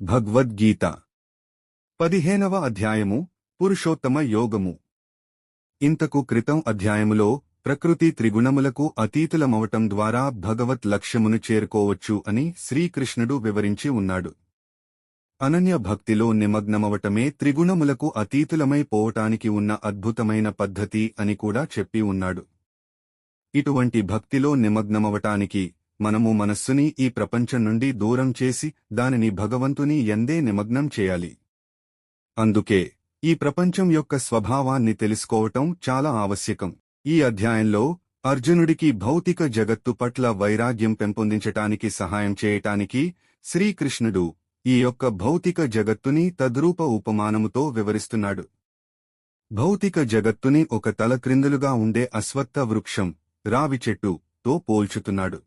భగవద్గీత. పదిహేనవ అధ్యాయము పురుషోత్తమ యోగము. ఇంతకు క్రితం అధ్యాయములో ప్రకృతి త్రిగుణములకు అతీతులమవటం ద్వారా భగవత్ లక్ష్యమును చేరుకోవచ్చు అని శ్రీకృష్ణుడు వివరించి ఉన్నాడు. అనన్య భక్తిలో నిమగ్నమవటమే త్రిగుణములకు అతీతులమై పోవటానికి ఉన్న అద్భుతమైన పద్ధతి అని కూడా చెప్పి ఉన్నాడు. ఇటువంటి భక్తిలో నిమగ్నమవటానికి మనము మనస్సుని ఈ ప్రపంచం నుండి దూరం చేసి దానిని భగవంతుని ఎందే నిమగ్నం చేయాలి. అందుకే ఈ ప్రపంచం యొక్క స్వభావాన్ని తెలుసుకోవటం చాలా ఆవశ్యకం. ఈ అధ్యాయంలో అర్జునుడికి భౌతిక జగత్తు పట్ల వైరాగ్యం పెంపొందించటానికి సహాయం చేయటానికి శ్రీకృష్ణుడు ఈ యొక్క భౌతిక జగత్తుని తద్రూప ఉపమానముతో వివరిస్తున్నాడు. భౌతిక జగత్తుని ఒక తలక్రిందులుగా ఉండే అశ్వత్థ వృక్షం రావి చెట్టు తో పోల్చుతున్నాడు.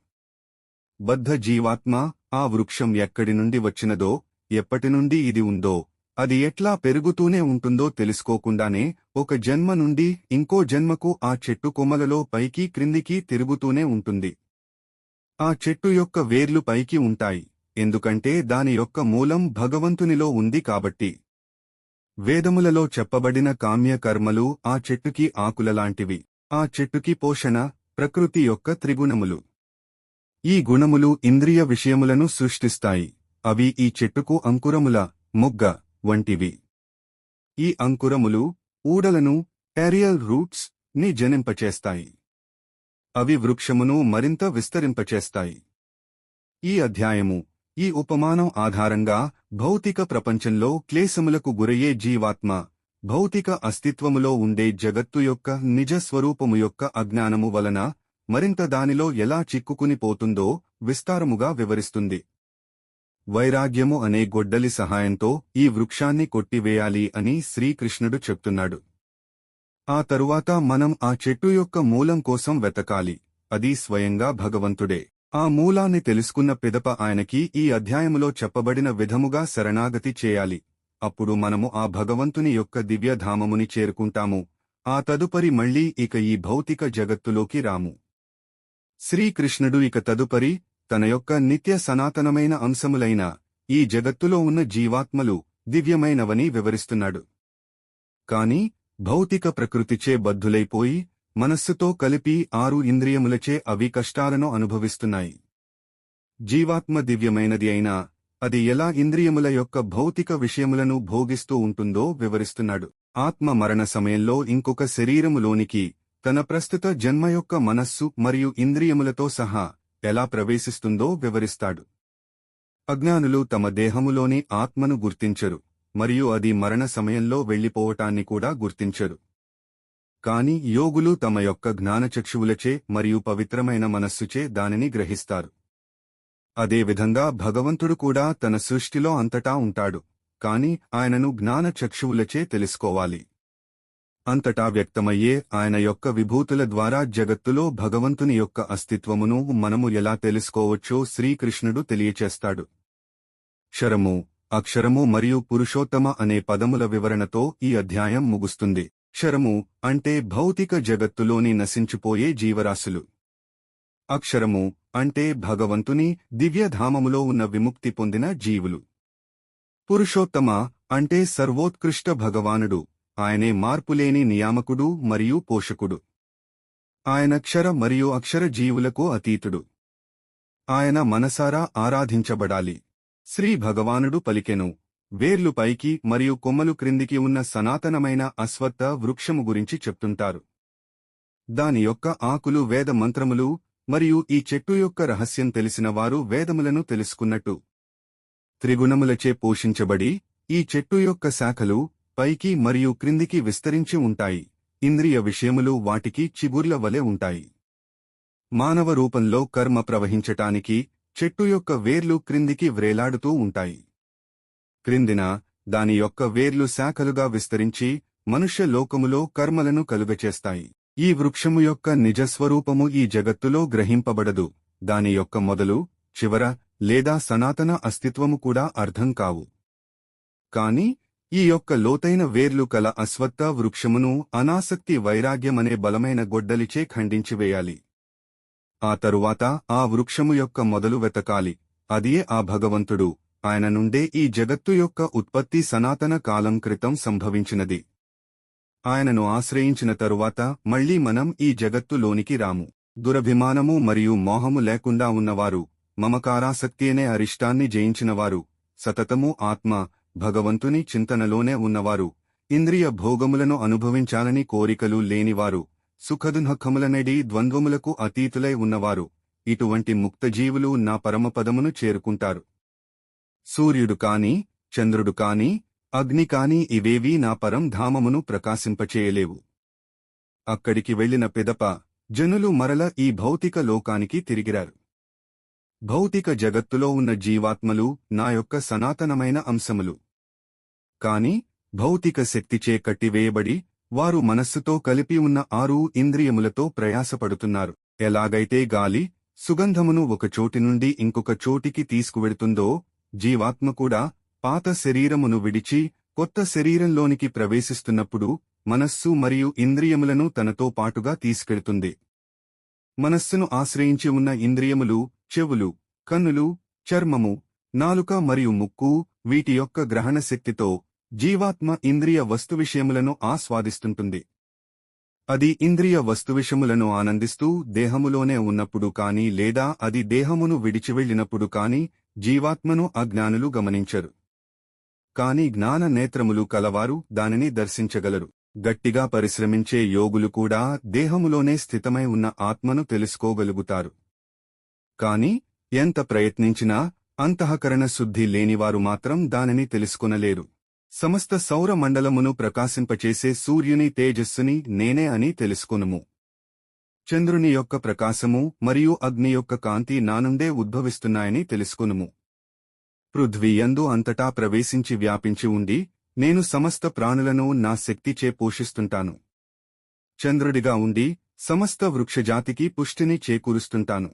బద్ధ జీవాత్మ ఆ వృక్షం ఎక్కడి నుండి వచ్చినదో ఎప్పటి నుండి ఇది ఉందో అది ఎట్లా పెరుగుతూనే ఉంటుందో తెలుసుకోకుండానే ఒక జన్మ నుండి ఇంకో జన్మకు ఆ చెట్టు కొమ్మలలో పైకి క్రిందికి తిరుగుతూనే ఉంటుంది. ఆ చెట్టు యొక్క వేర్లు పైకి ఉంటాయి ఎందుకంటే దాని యొక్క మూలం భగవంతునిలో ఉంది కాబట్టి. వేదములలో చెప్పబడిన కామ్య కర్మలు ఆ చెట్టుకి ఆకులలాంటివి ఆ చెట్టుకి పోషణ ప్రకృతి యొక్క త్రిగుణములు. ఈ గుణములు ఇంద్రియ విషయములను సృష్టిస్తాయి. అవి ఈ చెట్టుకు అంకురముల మొగ్గ వంటివి. ఈ అంకురములు ఊడలను ఏరియల్ రూట్స్ని జనింపచేస్తాయి. అవి వృక్షమును మరింత విస్తరింపచేస్తాయి. ఈ అధ్యాయము ఈ ఉపమానం ఆధారంగా భౌతిక ప్రపంచంలో క్లేశములకు గురయ్యే జీవాత్మ భౌతిక అస్తిత్వములో ఉండే జగత్తు యొక్క నిజ స్వరూపము యొక్క అజ్ఞానము వలన మరింత దానిలో ఎలా చిక్కుకుని పోతుందో విస్తారముగా వివరిస్తుంది. వైరాగ్యము అనే గొడ్డలి సహాయంతో ఈ వృక్షాన్ని కొట్టివేయాలి అని శ్రీకృష్ణుడు చెప్తున్నాడు. ఆ తరువాత మనం ఆ చెట్టు యొక్క మూలం కోసం వెతకాలి. అది స్వయంగా భగవంతుడే. ఆ మూలాన్ని తెలుసుకున్న పిదప ఆయనకి ఈ అధ్యాయములో చెప్పబడిన విధముగా శరణాగతి చేయాలి. అప్పుడు మనము ఆ భగవంతుని యొక్క దివ్యధామముని చేరుకుంటాము. ఆ తదుపరి మళ్ళీ ఇక ఈ భౌతిక జగత్తులోకి రాము. శ్రీకృష్ణుడు ఇక తదుపరి తన యొక్క నిత్య సనాతనమైన అంశములైన ఈ జగత్తులో ఉన్న జీవాత్మలు దివ్యమైనవని వివరిస్తున్నాడు. కాని భౌతిక ప్రకృతిచే బద్ధులైపోయి మనస్సుతో కలిపి ఆరు ఇంద్రియములచే అవి కష్టాలను అనుభవిస్తున్నాయి. జీవాత్మ దివ్యమైనది అయినా అది ఎలా ఇంద్రియముల యొక్క భౌతిక విషయములను భోగిస్తూ ఉంటుందో వివరిస్తున్నాడు. ఆత్మ మరణ సమయంలో ఇంకొక శరీరములోనికి తన ప్రస్తుత జన్మ యొక్క మనస్సు మరియు ఇంద్రియములతో సహా ఎలా ప్రవేశిస్తుందో వివరిస్తాడు. అజ్ఞానులు తమ దేహములోని ఆత్మను గుర్తించరు మరియు అది మరణ సమయంలో వెళ్ళిపోవటాన్ని కూడా గుర్తించరు. కాని యోగులు తమ యొక్క జ్ఞానచక్షువులచే మరియు పవిత్రమైన మనస్సుచే దానిని గ్రహిస్తారు. అదేవిధంగా భగవంతుడు కూడా తన సృష్టిలో అంతటా ఉంటాడు కాని ఆయనను జ్ఞానచక్షువులచే తెలుసుకోవాలి. అంతటా వ్యక్తమయ్యే ఆయన యొక్క విభూతుల ద్వారా జగత్తులో భగవంతుని యొక్క అస్తిత్వమును మనము ఎలా తెలుసుకోవచ్చో శ్రీకృష్ణుడు తెలియచేస్తాడు. క్షరము అక్షరము మరియు పురుషోత్తమ అనే పదముల వివరణతో ఈ అధ్యాయం ముగుస్తుంది. క్షరము అంటే భౌతిక జగత్తులోని నశించిపోయే జీవరాశులు. అక్షరము అంటే భగవంతుని దివ్యధామములో ఉన్న విముక్తి పొందిన జీవులు. పురుషోత్తమ అంటే సర్వోత్కృష్ట భగవానుడు. ఆయనే మార్పులేని నియామకుడు మరియు పోషకుడు. ఆయన క్షర మరియు అక్షర జీవులకు అతీతుడు. ఆయన మనసారా ఆరాధించబడాలి. శ్రీ భగవానుడు పలికెను వేర్లు పైకి మరియు కొమ్మలు క్రిందికి ఉన్న సనాతనమైన అశ్వత్థ వృక్షము గురించి చెప్తుంటారు. దాని యొక్క ఆకులు వేద మంత్రములు మరియు ఈ చెట్టు యొక్క రహస్యం తెలిసిన వారు వేదములను తెలుసుకున్నట్టు. త్రిగుణములచే పోషించబడి ఈ చెట్టు యొక్క శాఖలు పైకి మరియు క్రిందికి విస్తరించి ఉంటాయి. ఇంద్రియ విషయములు వాటికి చిగుర్ల వలె ఉంటాయి. మానవ రూపంలో కర్మ ప్రవహించటానికి చెట్టు యొక్క వేర్లు క్రిందికి వ్రేలాడుతూ ఉంటాయి. క్రిందిన దాని యొక్క వేర్లు శాఖలుగా విస్తరించి మనుష్య లోకములో కర్మలను కలుగచేస్తాయి. ఈ వృక్షము యొక్క నిజస్వరూపము ఈ జగత్తులో గ్రహింపబడదు. దాని యొక్క మొదలు చివర లేదా సనాతన అస్తిత్వము కూడా అర్థం కావు. కాని ఈ యొక్క లోతైన వేర్లు కల అశ్వత్థ వృక్షమును అనాసక్తి వైరాగ్యమనే బలమైన గొడ్డలిచే ఖండించివేయాలి ఆ తరువాత ఆ వృక్షము యొక్క మొదలు వెతకాలి. అదియే ఆ భగవంతుడు. ఆయన నుండే ఈ జగత్తు యొక్క ఉత్పత్తి సనాతన కాలం క్రితం సంభవించినది. ఆయనను ఆశ్రయించిన తరువాత మళ్ళీ మనం ఈ జగత్తులోనికి రాము. దురభిమానము మరియు మోహము లేకుండా ఉన్నవారు మమకారాసక్తి అనే అరిష్టాన్ని జయించినవారు సతతము ఆత్మ భగవంతుని చింతనలోనే ఉన్నవారు. ఇంద్రియ భోగములను అనుభవించాలని కోరికలు లేనివారు. సుఖదునఖములనేడి ద్వంద్వములకు అతీతులై ఉన్నవారు. ఇటువంటి ముక్తజీవులు నా పరమపదమును చేరుకుంటారు. సూర్యుడు కాని చంద్రుడు కాని అగ్ని కాని ఇవేవీ నా పరం ధామమును ప్రకాశింపచేయలేవు. అక్కడికి వెళ్ళిన పిదప జనులు మరల ఈ భౌతిక లోకానికి తిరిగిరారు. భౌతిక జగత్తులో ఉన్న జీవాత్మలు నా యొక్క సనాతనమైన అంశములు. కాని భౌతిక శక్తిచే కట్టివేయబడి వారు మనస్సుతో కలిపి ఉన్న ఆరు ఇంద్రియములతో ప్రయాసపడుతున్నారు. ఎలాగైతే గాలి సుగంధమును ఒక చోటి నుండి ఇంకొక చోటికి తీసుకువెడుతుందో జీవాత్మ కూడా పాత శరీరమును విడిచి కొత్త శరీరంలోనికి ప్రవేశిస్తున్నప్పుడు మనస్సు మరియు ఇంద్రియములను తనతో పాటుగా తీసుకెడుతుంది. మనస్సును ఆశ్రయించి ఉన్న ఇంద్రియములు చెవులు కన్నులు చర్మము నాలుక మరియు ముక్కు వీటి యొక్క గ్రహణ శక్తితో జీవాత్మ ఇంద్రియ వస్తు విషయములను ఆస్వాదిస్తుంటుంది. అది ఇంద్రియ వస్తువిషములను ఆనందిస్తూ దేహములోనే ఉన్నప్పుడు కాని లేదా అది దేహమును విడిచివెళ్ళినప్పుడు కాని జీవాత్మను అజ్ఞానులు గమనించరు. కాని జ్ఞాన నేత్రములు కలవారు దానిని దర్శించగలరు. గట్టిగా పరిశ్రమించే యోగులు కూడా దేహములోనే స్థితమై ఉన్న ఆత్మను తెలుసుకోగలుగుతారు. కాని ఎంత ప్రయత్నించినా అంతఃకరణ శుద్ధి లేనివారు మాత్రం దానిని తెలుసుకొనలేరు. సమస్త సౌర మండలమును ప్రకాశింపచేసే సూర్యుని తేజస్సుని నేనే అని తెలుసుకొనుము. చంద్రుని యొక్క ప్రకాశము మరియు అగ్ని యొక్క కాంతి నానుండే ఉద్భవిస్తున్నాయని తెలుసుకొనుము. పృథ్వీయందు అంతటా ప్రవేశించి వ్యాపించి ఉండి నేను సమస్త ప్రాణులను నా శక్తిచే పోషిస్తుంటాను. చంద్రుడిగా ఉండి సమస్త వృక్షజాతికి పుష్టిని చేకూరుస్తుంటాను.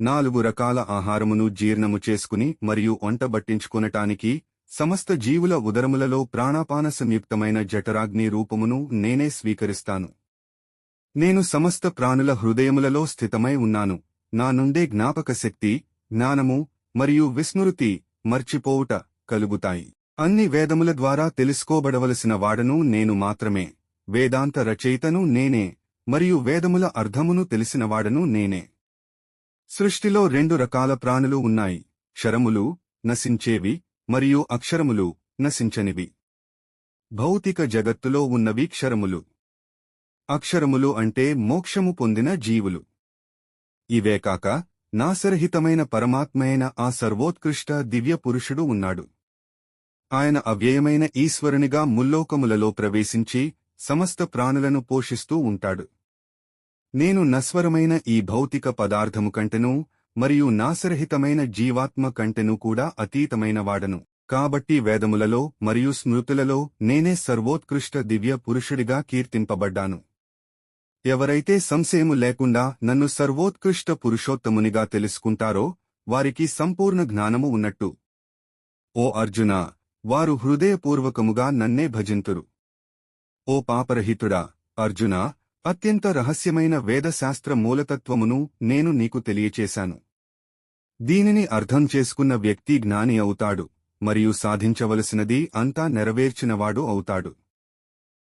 నాలుగు రకాల ఆహారమును జీర్ణము చేసుకుని మరియు ఒంటబట్టించుకొనటానికి సమస్త జీవుల ఉదరములలో ప్రాణాపాన సంయుక్తమైన జఠరాగ్ని రూపమును నేనే స్వీకరిస్తాను. నేను సమస్త ప్రాణుల హృదయములలో స్థితమై ఉన్నాను. నా నుండే జ్ఞాపక శక్తి జ్ఞానము మరియు విస్మృతి మర్చిపోవుట కలుగుతాయి. అన్ని వేదముల ద్వారా తెలుసుకోబడవలసిన వాడను నేను మాత్రమే. వేదాంత రచయితను నేనే మరియు వేదముల అర్థమును తెలిసినవాడను నేనే. సృష్టిలో రెండు రకాల ప్రాణులు ఉన్నాయి. క్షరములు నశించేవి మరియు అక్షరములు నశించనివి. భౌతిక జగత్తులో ఉన్నవి క్షరములు. అక్షరములు అంటే మోక్షము పొందిన జీవులు. ఇవే కాక నాసరహితమైన పరమాత్మైన ఆ సర్వోత్కృష్ట దివ్య పురుషుడు ఉన్నాడు. ఆయన అవ్యయమైన ఈశ్వరునిగా ముల్లోకములలో ప్రవేశించి సమస్త ప్రాణులను పోషిస్తూ ఉంటాడు. నేను నస్వరమైన ఈ భౌతిక పదార్థము కంటెను మరియు నాసరహితమైన జీవాత్మ కంటెను కూడా అతీతమైన వాడను కాబట్టి వేదములలో మరియు స్మృతులలో నేనే సర్వోత్కృష్ట దివ్య పురుషుడిగా కీర్తింపబడ్డాను. ఎవరైతే సంశయము లేకుండా నన్ను సర్వోత్కృష్ట పురుషోత్తమునిగా తెలుసుకుంటారో వారికి సంపూర్ణ జ్ఞానము ఉన్నట్టు. ఓ అర్జున వారు హృదయపూర్వకముగా నన్నే భజింతురు. ఓ పాపరహితుడా అర్జున అత్యంత రహస్యమైన వేదశాస్త్ర మూలతత్వమును నేను నీకు తెలియచేశాను. దీనిని అర్థం చేసుకున్న వ్యక్తి జ్ఞాని అవుతాడు మరియు సాధించవలసినది అంతా నెరవేర్చినవాడు అవుతాడు.